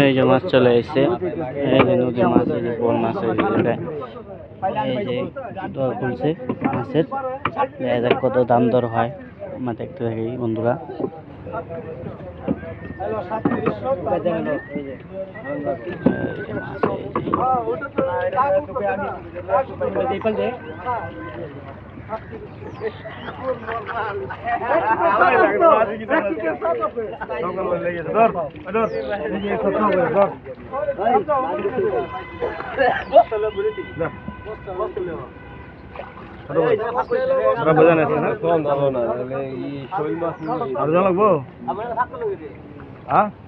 এই যে মাছ চলে এসছে। এই যে নদীর মাছ এই যে বোন মাছ এই যে দর খুলছে মাছের। কত দাম দর হয়। আমরা দেখতে থাকি বন্ধুরা। মাছ, বিক্রি করে দেখতে ভাই সব সহ করে দিছি আর মাছ দেহ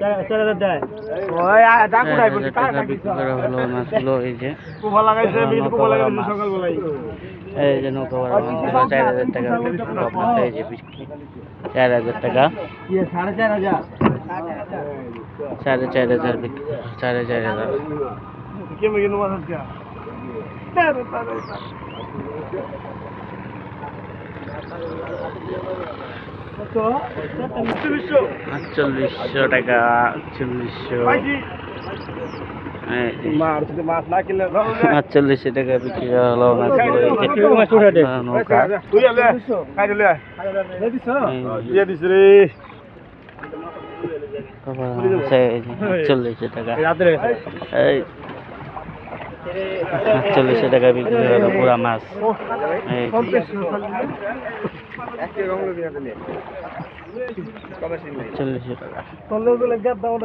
দেয় ওই আ- যা চার হাজার বলছি টাকা বিক্রি করা হলো মাছগুলো এই যে। সকালবেলায় এই যে নৌকা ভাড়া চার হাজার টাকা এই যে বিক্রি চার হাজার টাকা। সাড়ে চার হাজার? সাড়ে চার হাজার বিক্রি সাড়ে চার হাজার। আটচল্লিশশো টাকা আটচল্লিশশো। আটচল্লিশশো বিক্রি করা হলো টাকা। এই আটচল্লিশশো টাকা বিক্রি হলো পুরা মাছ। টাকা। তোর লোক গেট দাও